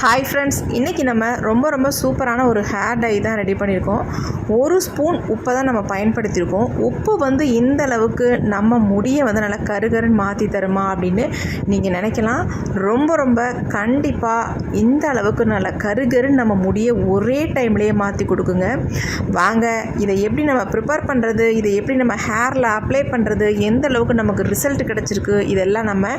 Hi friends இன்றைக்கி நம்ம ரொம்ப ரொம்ப சூப்பரான ஒரு ஹேர் டை தான் ரெடி பண்ணியிருக்கோம். ஒரு ஸ்பூன் உப்பை தான் நம்ம பயன்படுத்தியிருக்கோம். உப்பு வந்து இந்த அளவுக்கு நம்ம முடியை வந்து நல்லா கருகருன்னு மாற்றி தருமா அப்படின்னு நீங்கள் நினைக்கலாம். ரொம்ப ரொம்ப கண்டிப்பாக இந்த அளவுக்கு நல்லா கருகருன்னு நம்ம முடியை ஒரே டைம்லேயே மாற்றி கொடுக்குங்க. வாங்க இதை எப்படி நம்ம ப்ரிப்பேர் பண்ணுறது இதை எப்படி நம்ம ஹேரில் அப்ளை பண்ணுறது எந்த அளவுக்கு நமக்கு ரிசல்ட் கிடச்சிருக்கு? இதெல்லாம் நம்ம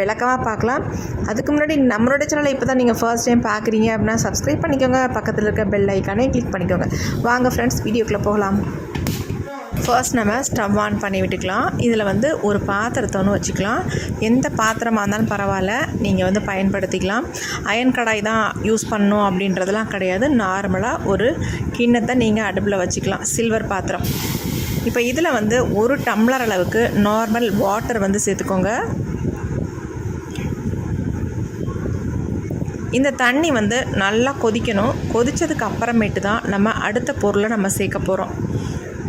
விளக்கமாக பார்க்கலாம். அதுக்கு முன்னாடி நம்மளோட சேனலை இப்போ தான் நீங்கள் ஃபர்ஸ்ட் டைம் பார்க்குறீங்க அப்படின்னா சப்ஸ்கிரைப் பண்ணிக்கோங்க. பக்கத்தில் இருக்க பெல் ஐக்கானே கிளிக் பண்ணிக்கோங்க. வாங்க ஃப்ரெண்ட்ஸ் வீடியோக்குள்ளே போகலாம். ஃபர்ஸ்ட் நம்ம ஸ்டவ் ஆன் பண்ணி விட்டுக்கலாம். இதில் வந்து ஒரு பாத்திரத்தை ஒன்று வச்சுக்கலாம். எந்த பாத்திரமாக இருந்தாலும் பரவாயில்ல. நீங்கள் வந்து பயன்படுத்திக்கலாம். அயன் கடாய் தான் யூஸ் பண்ணணும் அப்படின்றதெல்லாம் கிடையாது. நார்மலாக ஒரு கிண்ணத்தை நீங்கள் அடுப்பில் வச்சுக்கலாம். சில்வர் பாத்திரம். இப்போ இதில் வந்து ஒரு டம்ளர் அளவுக்கு நார்மல் வாட்டர் வந்து சேர்த்துக்கோங்க. இந்த தண்ணி வந்து நல்லா கொதிக்கணும். கொதித்ததுக்கு அப்புறமேட்டு தான் நம்ம அடுத்த பொருளை நம்ம சேர்க்க போகிறோம்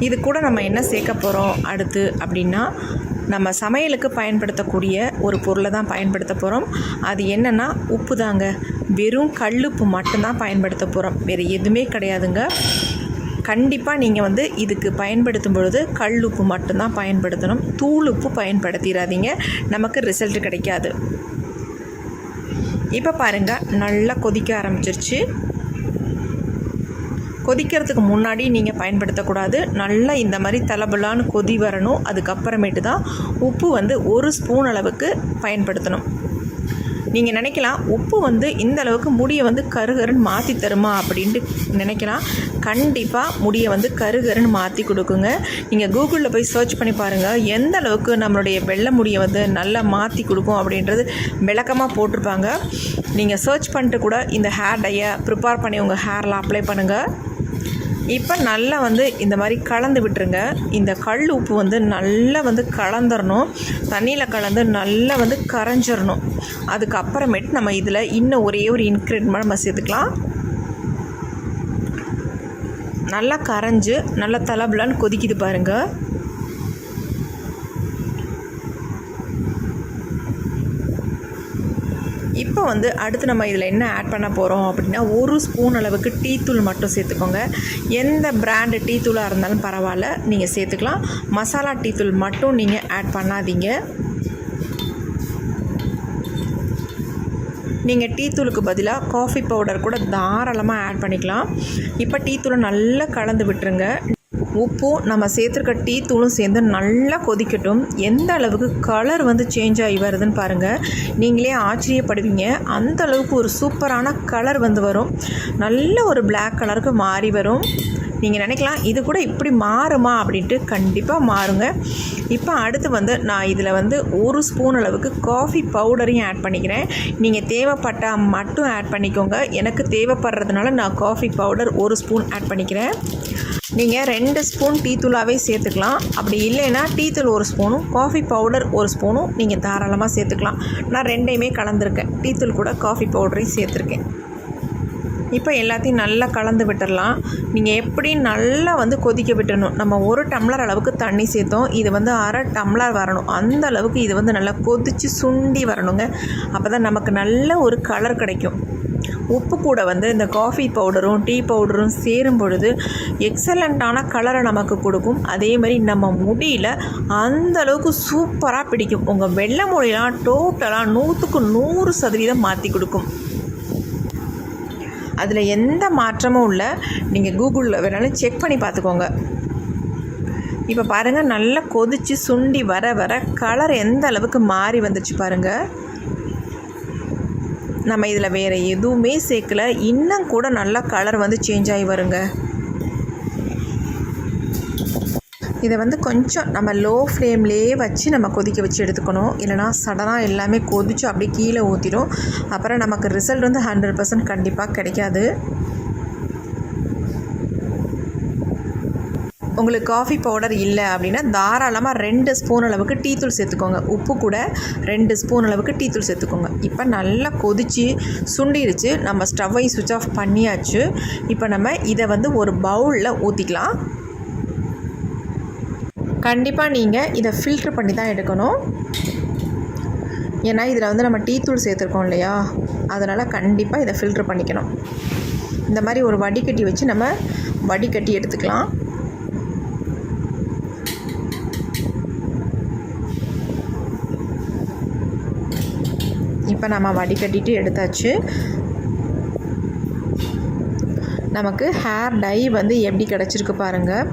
இது கூட நம்ம என்ன சேர்க்க போகிறோம் அடுத்து அப்படின்னா நம்ம சமையலுக்கு பயன்படுத்தக்கூடிய ஒரு பொருளை தான் பயன்படுத்த போகிறோம் அது என்னென்னா உப்பு தாங்க. வெறும் கல்லுப்பு மட்டும்தான் பயன்படுத்த போகிறோம் வேறு எதுவுமே கிடையாதுங்க. கண்டிப்பாக நீங்கள் வந்து இதுக்கு பயன்படுத்தும் பொழுது கல் உப்பு மட்டும்தான் பயன்படுத்தணும். தூள் உப்பு பயன்படுத்திடாதீங்க நமக்கு ரிசல்ட் கிடைக்காது. இப்போ பாருங்கள் நல்லா கொதிக்க ஆரம்பிச்சிருச்சு. கொதிக்கிறதுக்கு முன்னாடி நீங்கள் பயன்படுத்தக்கூடாது. நல்லா இந்த மாதிரி தலபலான்னு கொதி வரணும். அதுக்கப்புறமேட்டு தான் உப்பு வந்து ஒரு ஸ்பூன் அளவுக்கு பயன்படுத்தணும். நீங்கள் நினைக்கலாம் உப்பு வந்து இந்த அளவுக்கு முடியை வந்து கருகருன்னு மாற்றி தருமா அப்படின்ட்டு நினைக்கலாம். கண்டிப்பாக முடியை வந்து கருகருன்னு மாற்றி கொடுக்குங்க. நீங்கள் கூகுளில் போய் சர்ச் பண்ணி பாருங்கள் எந்த அளவுக்கு நம்மளுடைய வெள்ளை முடியை வந்து நல்லா மாற்றி கொடுக்கும் அப்படின்றது விளக்கமாக போட்டிருப்பாங்க. நீங்கள் சர்ச் பண்ணிட்டு கூட இந்த ஹேர் டையை ப்ரிப்பேர் பண்ணி உங்கள் ஹேரில் அப்ளை பண்ணுங்கள் இப்போ நல்லா வந்து இந்த மாதிரி கலந்து விட்டுருங்க. இந்த கல் உப்பு வந்து நல்லா வந்து கலந்துடணும் தண்ணியில் கலந்து நல்லா வந்து கரைஞ்சிடணும் அதுக்கப்புறமேட்டு நம்ம இதில் இன்னும் ஒரே ஒரு இன்க்ரீடியன்ட் நம்ம சேர்த்துக்கலாம். நல்லா கரைஞ்சு நல்லா தலபுலான்னு கொதிக்குது பாருங்கள் இப்போ வந்து அடுத்து நம்ம இதில் என்ன ஆட் பண்ண போகிறோம் அப்படின்னா ஒரு ஸ்பூன் அளவுக்கு டீ தூள் மட்டும் சேர்த்துக்கோங்க. எந்த பிராண்டு டீ தூளாக இருந்தாலும் பரவாயில்ல நீங்கள் சேர்த்துக்கலாம். மசாலா டீ தூள் மட்டும் நீங்கள் ஆட் பண்ணாதீங்க. நீங்கள் டீ தூளுக்கு பதிலாக காஃபி பவுடர் கூட தாராளமாக ஆட் பண்ணிக்கலாம். இப்போ டீ தூளை நல்லா கலந்து விட்டுருங்க. உப்பும் நம்ம சேர்த்துருக்க டீ தூளும் சேர்ந்து நல்லா கொதிக்கட்டும். எந்த அளவுக்கு கலர் வந்து சேஞ்ச் ஆகி வருதுன்னு பாருங்கள் நீங்களே ஆச்சரியப்படுவீங்க. அந்த அளவுக்கு ஒரு சூப்பரான கலர் வந்து வரும். நல்ல ஒரு பிளாக் கலருக்கு மாறி வரும். நீங்கள் நினைக்கலாம் இது கூட இப்படி மாறுமா அப்படின்ட்டு கண்டிப்பாக மாறுங்க. இப்போ அடுத்து வந்து நான் இதில் வந்து ஒரு ஸ்பூன் அளவுக்கு காஃபி பவுடரையும் ஆட் பண்ணிக்கிறேன். நீங்கள் தேவைப்பட்டால் மட்டும் ஆட் பண்ணிக்கோங்க. எனக்கு தேவைப்படுறதுனால நான் காஃபி பவுடர் ஒரு ஸ்பூன் ஆட் பண்ணிக்கிறேன். நீங்கள் ரெண்டு ஸ்பூன் டீ தூளாகவே சேர்த்துக்கலாம். அப்படி இல்லைன்னா டீ தூள் ஒரு ஸ்பூனும் காஃபி பவுடர் ஒரு ஸ்பூனும் நீங்கள் தாராளமாக சேர்த்துக்கலாம். நான் ரெண்டையுமே கலந்துருக்கேன். டீ தூள் கூட காஃபி பவுடரையும் சேர்த்துருக்கேன். இப்போ எல்லாத்தையும் நல்லா கலந்து விட்டுடலாம் நீங்கள் எப்படி நல்லா வந்து கொதிக்க விட்டணும்? நம்ம ஒரு டம்ளர் அளவுக்கு தண்ணி சேர்த்தோம். இது வந்து அரை டம்ளர் வரணும். அந்த அளவுக்கு இது வந்து நல்லா கொதித்து சுண்டி வரணுங்க. அப்போ தான் நமக்கு நல்ல ஒரு கலர் கிடைக்கும். உப்பு கூட வந்து இந்த காஃபி பவுடரும் டீ பவுடரும் சேரும் பொழுது எக்ஸலண்ட்டான கலரை நமக்கு கொடுக்கும். அதே மாதிரி நம்ம முடியில் அந்தளவுக்கு சூப்பராக பிடிக்கும். உங்கள் வெள்ளை மொழியெலாம் டோட்டலாக நூற்றுக்கு நூறு சதவீதம் மாற்றி கொடுக்கும். அதில் எந்த மாற்றமும் இல்லை. நீங்கள் கூகுளில் வேணாலும் செக் பண்ணி பார்த்துக்கோங்க. இப்போ பாருங்கள் நல்லா கொதித்து சுண்டி வர வர கலர் எந்த அளவுக்கு மாறி வந்துச்சு பாருங்கள் நம்ம இதில் வேறு எதுவுமே சேர்க்கல. இன்னும் கூட நல்லா கலர் வந்து சேஞ்ச் ஆகி வருங்க. இதை வந்து கொஞ்சம் நம்ம லோ ஃப்ளேம்லேயே வச்சு நம்ம கொதிக்க வச்சு எடுத்துக்கணும். இல்லைனா சடனாக எல்லாமே கொதிச்சு அப்படியே கீழே ஊற்றிடும் அப்புறம் நமக்கு ரிசல்ட் வந்து ஹண்ட்ரட் பர்சன்ட் கண்டிப்பாக கிடைக்காது. உங்களுக்கு காஃபி பவுடர் இல்லை அப்படின்னா தாராளமாக ரெண்டு ஸ்பூன் அளவுக்கு டீத்தூள் சேர்த்துக்கோங்க. உப்பு கூட ரெண்டு ஸ்பூன் அளவுக்கு டீத்தூள் சேர்த்துக்கோங்க. இப்போ நல்லா கொதித்து சுண்டிருச்சு. நம்ம ஸ்டவ்வை சுவிட்ச் ஆஃப் பண்ணியாச்சு. இப்போ நம்ம இதை வந்து ஒரு பவுலில் ஊற்றிக்கலாம் கண்டிப்பாக நீங்கள் இதை ஃபில்ட்ரு பண்ணி தான் எடுக்கணும். ஏன்னா இதில் வந்து நம்ம டீ தூள் சேர்த்துருக்கோம் இல்லையா? அதனால் கண்டிப்பாக இதை ஃபில்ட்ரு பண்ணிக்கணும். இந்த மாதிரி ஒரு வடிகட்டி வச்சு நம்ம வடிகட்டி எடுத்துக்கலாம். இப்போ நம்ம வடிகட்டிட்டு எடுத்தாச்சு. நமக்கு ஹேர் டை வந்து எப்படி கிடச்சிருக்கு பாருங்கள்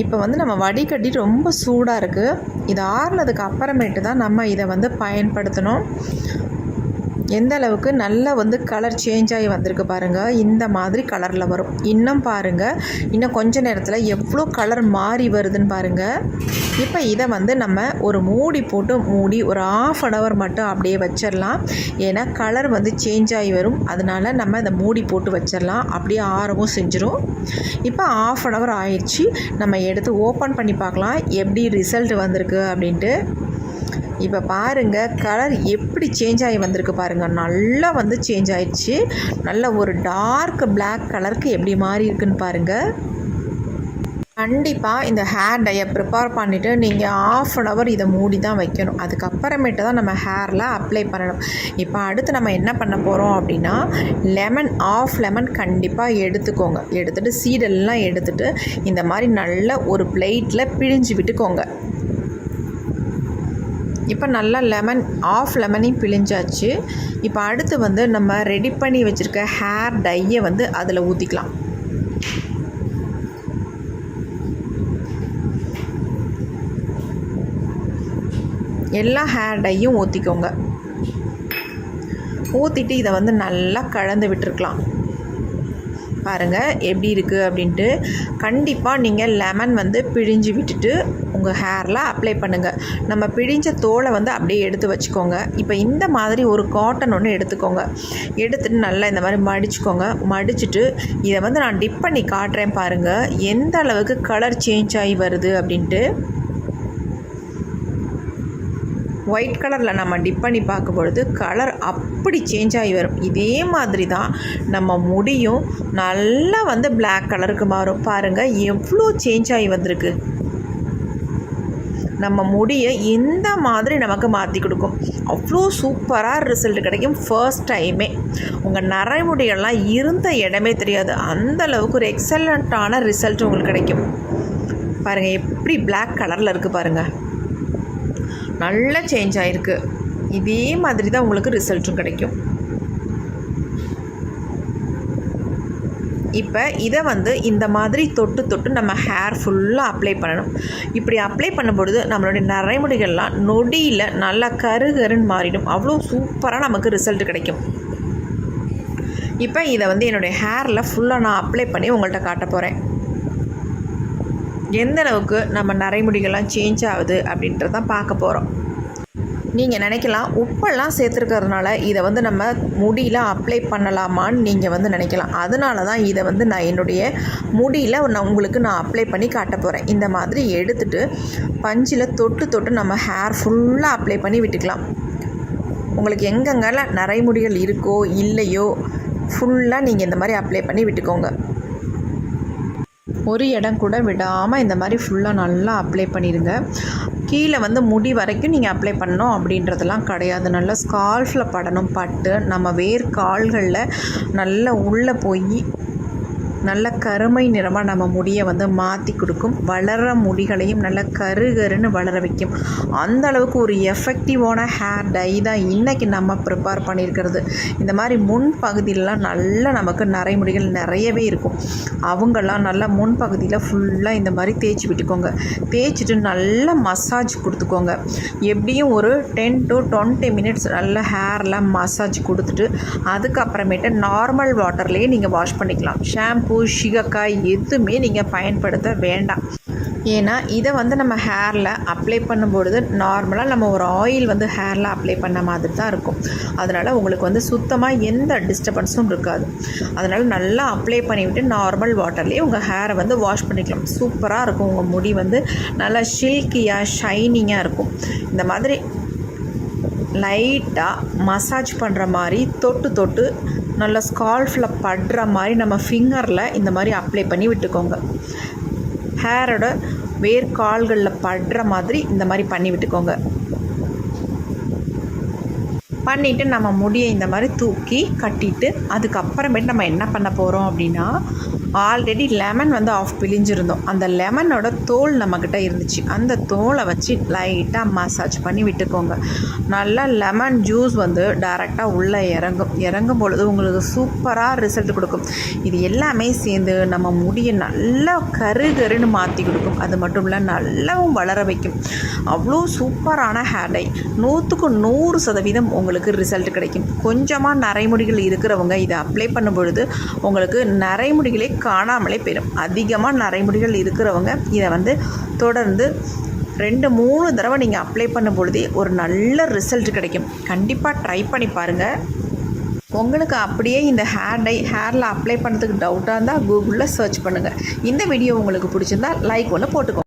இப்போ வந்து நம்ம வடிகட்டி ரொம்ப சூடாக இருக்குது இது ஆறுனதுக்கு அப்புறமேட்டு தான் நம்ம இதை வந்து பயன்படுத்தணும். எந்த அளவுக்கு நல்லா வந்து கலர் சேஞ்ச் ஆகி வந்திருக்கு பாருங்கள் இந்த மாதிரி கலரில் வரும். இன்னும் பாருங்கள் இன்னும் கொஞ்ச நேரத்தில் எவ்வளோ கலர் மாறி வருதுன்னு பாருங்கள் இப்போ இதை வந்து நம்ம ஒரு மூடி போட்டு மூடி ஒரு ஆஃப் அன் ஹவர் மட்டும் அப்படியே வச்சிடலாம் ஏன்னா கலர் வந்து சேஞ்ச் ஆகி வரும். அதனால நம்ம இதை மூடி போட்டு வச்சிடலாம் அப்படியே ஆரவும் செஞ்சிடும் இப்போ ஆஃப் அன் ஹவர் ஆயிடுச்சு. நம்ம எடுத்து ஓப்பன் பண்ணி பார்க்கலாம். எப்படி ரிசல்ட் வந்திருக்கு அப்படின்ட்டு. இப்போ பாருங்கள் கலர் எப்படி சேஞ்ச் ஆகி வந்திருக்கு பாருங்கள் நல்லா வந்து சேஞ்ச் ஆயிடுச்சு. நல்ல ஒரு டார்க் பிளாக் கலருக்கு எப்படி மாறி இருக்குன்னு பாருங்கள் கண்டிப்பாக இந்த ஹேர் டையை ப்ரிப்பேர் பண்ணிவிட்டு நீங்கள் ஆஃப் அன் ஹவர் இதை மூடி தான் வைக்கணும். அதுக்கப்புறமேட்டு தான் நம்ம ஹேரில் அப்ளை பண்ணணும். இப்போ அடுத்து நம்ம என்ன பண்ண போகிறோம் அப்படின்னா லெமன் ஆஃப் லெமன் கண்டிப்பாக எடுத்துக்கோங்க. எடுத்துகிட்டு சீடெல்லாம் எடுத்துகிட்டு இந்த மாதிரி நல்ல ஒரு பிளேட்டில் பிழிஞ்சு விட்டுக்கோங்க. இப்போ நல்லா லெமன் ஆஃப் லெமனையும் பிழிஞ்சாச்சு. இப்போ அடுத்து வந்து நம்ம ரெடி பண்ணி வச்சுருக்க ஹேர் டையை வந்து அதில் ஊற்றிக்கலாம் எல்லா ஹேர் டையும் ஊற்றிக்கோங்க ஊற்றிட்டு இதை வந்து நல்லா கலந்து விட்டுருக்கலாம். பாருங்கள் எப்படி இருக்குது அப்படின்ட்டு. கண்டிப்பாக நீங்கள் லெமன் வந்து பிழிஞ்சு விட்டுட்டு உங்கள் ஹேரில் அப்ளை பண்ணுங்கள் நம்ம பிடிஞ்ச தோலை வந்து அப்படியே எடுத்து வச்சுக்கோங்க. இப்போ இந்த மாதிரி ஒரு காட்டன் ஒன்று எடுத்துக்கோங்க. எடுத்துகிட்டு நல்லா இந்த மாதிரி மடிச்சுக்கோங்க. மடிச்சுட்டு இதை வந்து நான் டிப் பண்ணி காட்டுறேன் பாருங்கள் எந்த அளவுக்கு கலர் சேஞ்ச் ஆகி வருது அப்படின்ட்டு. ஒயிட் கலரில் நம்ம டிப் பண்ணி பார்க்கும் பொழுது கலர் அப்படி சேஞ்ச் ஆகி வரும். இதே மாதிரி தான் நம்ம முடியும். நல்லா வந்து பிளாக் கலருக்கு மாறும். பாருங்கள் எவ்வளோ சேஞ்ச் ஆகி வந்திருக்கு. நம்ம முடியை இந்த மாதிரி நமக்கு மாற்றி கொடுக்கும். அவ்வளோ சூப்பராக ரிசல்ட் கிடைக்கும் ஃபர்ஸ்ட் டைமே உங்கள் நரைமுடியெல்லாம் இருந்த இடமே தெரியாது. அந்த அளவுக்கு ஒரு எக்ஸலண்ட்டான ரிசல்ட் உங்களுக்கு கிடைக்கும். பாருங்கள் எப்படி பிளாக் கலரில் இருக்குது பாருங்கள் நல்ல சேஞ்ச் ஆகிருக்கு இதே மாதிரி தான் உங்களுக்கு ரிசல்ட்டும் கிடைக்கும். இப்போ இதை வந்து இந்த மாதிரி தொட்டு தொட்டு நம்ம ஹேர் ஃபுல்லாக அப்ளை பண்ணணும். இப்படி அப்ளை பண்ணும்பொழுது நம்மளுடைய நரைமுடிகள்லாம் நொடியில் நல்லா கருகருன்னு மாறிடும். அவ்வளோ சூப்பராக நமக்கு ரிசல்ட் கிடைக்கும். இப்போ இதை வந்து என்னுடைய ஹேரில் ஃபுல்லாக நான் அப்ளை பண்ணி உங்கள்கிட்ட காட்ட போகிறேன் எந்த அளவுக்கு நம்ம நரைமுடிகள்லாம் சேஞ்ச் ஆகுது அப்படின்றதான் பார்க்க போகிறோம் நீங்கள் நினைக்கலாம் உப்பெல்லாம் சேர்த்துருக்கறதுனால இதை வந்து நம்ம முடியில் அப்ளை பண்ணலாமான்னு நீங்கள் வந்து நினைக்கலாம். அதனால தான் இதை வந்து நான் என்னுடைய முடியில் நான் உங்களுக்கு நான் அப்ளை பண்ணி காட்ட போகிறேன் இந்த மாதிரி எடுத்துட்டு பஞ்சில் தொட்டு தொட்டு நம்ம ஹேர் ஃபுல்லாக அப்ளை பண்ணி விட்டுக்கலாம். உங்களுக்கு எங்கெங்கெல்லாம் நரைமுடிகள் இருக்கோ இல்லையோ ஃபுல்லாக நீங்கள் இந்த மாதிரி அப்ளை பண்ணி விட்டுக்கோங்க. ஒரு இடம் கூட விடாமல் இந்த மாதிரி ஃபுல்லாக நல்லா அப்ளை பண்ணிடுங்க கீழே வந்து முடி வரைக்கும் நீங்கள் அப்ளை பண்ணணும் அப்படின்றதெல்லாம் கிடையாது. நல்லா ஸ்கால்ஃபில் படணும் பட்டு நம்ம வேர் கால்களில் நல்லா உள்ளே போய் நல்ல கருமை நிறமாக நம்ம முடியை வந்து மாற்றி கொடுக்கும். வளர முடிகளையும் நல்ல கரு கருன்னு வளர வைக்கும். அந்த அளவுக்கு ஒரு எஃபெக்டிவான ஹேர் டை தான் இன்றைக்கி நம்ம ப்ரிப்பேர் பண்ணியிருக்கிறது. இந்த மாதிரி முன் பகுதியிலலாம் நல்ல நமக்கு நரைமுடிகள் நிறையவே இருக்கும். அவங்கெல்லாம் நல்லா முன் பகுதியில் ஃபுல்லாக இந்த மாதிரி தேய்ச்சி விட்டுக்கோங்க. தேய்ச்சிட்டு நல்லா மசாஜ் கொடுத்துக்கோங்க. எப்படியும் ஒரு டென் டு டுவெண்ட்டி மினிட்ஸ் நல்ல ஹேரில் மசாஜ் கொடுத்துட்டு அதுக்கப்புறமேட்டு நார்மல் வாட்டர்லேயே நீங்கள் வாஷ் பண்ணிக்கலாம். ஷாம்பு ஷாம்பு ஷிகக்காய் எதுவுமே நீங்கள் பயன்படுத்த வேண்டாம். ஏன்னா இதை வந்து நம்ம ஹேரில் அப்ளை பண்ணும்பொழுது நார்மலாக நம்ம ஒரு ஆயில் வந்து ஹேரில் அப்ளை பண்ண மாதிரி தான் இருக்கும். அதனால் உங்களுக்கு வந்து சுத்தமாக எந்த டிஸ்டர்பன்ஸும் இருக்காது. அதனால் நல்லா அப்ளை பண்ணிவிட்டு நார்மல் வாட்டர்லேயே உங்கள் ஹேரை வந்து வாஷ் பண்ணிக்கலாம். சூப்பராக இருக்கும். உங்கள் முடி வந்து நல்லா ஷில்கியாக ஷைனிங்காக இருக்கும். இந்த மாதிரி லைட்டாக மசாஜ் பண்ணுற மாதிரி தொட்டு தொட்டு நல்லா ஸ்கால்ஃபில் படுற மாதிரி நம்ம ஃபிங்கரில் இந்த மாதிரி அப்ளை பண்ணி விட்டுக்கோங்க. ஹேரோட வேர்க்கால்களில் படுற மாதிரி இந்த மாதிரி பண்ணி விட்டுக்கோங்க. பண்ணிவிட்டு நம்ம முடியை இந்த மாதிரி தூக்கி கட்டிட்டு அதுக்கப்புறமேட்டு நம்ம என்ன பண்ண போகிறோம் அப்படின்னா ஆல்ரெடி லெமன் வந்து ஆஃப் பிழிஞ்சிருந்தோம். அந்த லெமனோட தோல் நம்மக்கிட்ட இருந்துச்சு. அந்த தோலை வச்சு லைட்டாக மசாஜ் பண்ணி விட்டுக்கோங்க. நல்லா லெமன் ஜூஸ் வந்து டைரெக்டாக உள்ளே இறங்கும். இறங்கும் பொழுது உங்களுக்கு சூப்பராக ரிசல்ட் கொடுக்கும். இது எல்லாமே சேர்ந்து நம்ம முடியை நல்லா கரு கருன்னு மாற்றி கொடுக்கும். அது மட்டும் இல்லை நல்லாவும் வளர வைக்கும். அவ்வளோ சூப்பரான ஹேர் டை நூற்றுக்கு நூறு சதவீதம் உங்களுக்கு ரிசல்ட் கிடைக்கும். கொஞ்சமாக நரைமுடிகள் இருக்கிறவங்க இதை அப்ளை பண்ணும் பொழுது உங்களுக்கு நரைமுடிகளே காணாமலே போயிடும் அதிகமாக நரைமுடிகள் இருக்கிறவங்க இதை வந்து தொடர்ந்து ரெண்டு மூணு தடவை நீங்கள் அப்ளை பண்ணும் பொழுதே ஒரு நல்ல ரிசல்ட் கிடைக்கும். கண்டிப்பாக ட்ரை பண்ணி பாருங்கள் உங்களுக்கு அப்படியே இந்த ஹேர் டை ஹேரில் அப்ளை பண்ணுறதுக்கு டவுட்டாக இருந்தால் கூகுளில் சர்ச் பண்ணுங்கள் இந்த வீடியோ உங்களுக்கு பிடிச்சிருந்தா லைக் ஒன்று போட்டுக்கோங்க.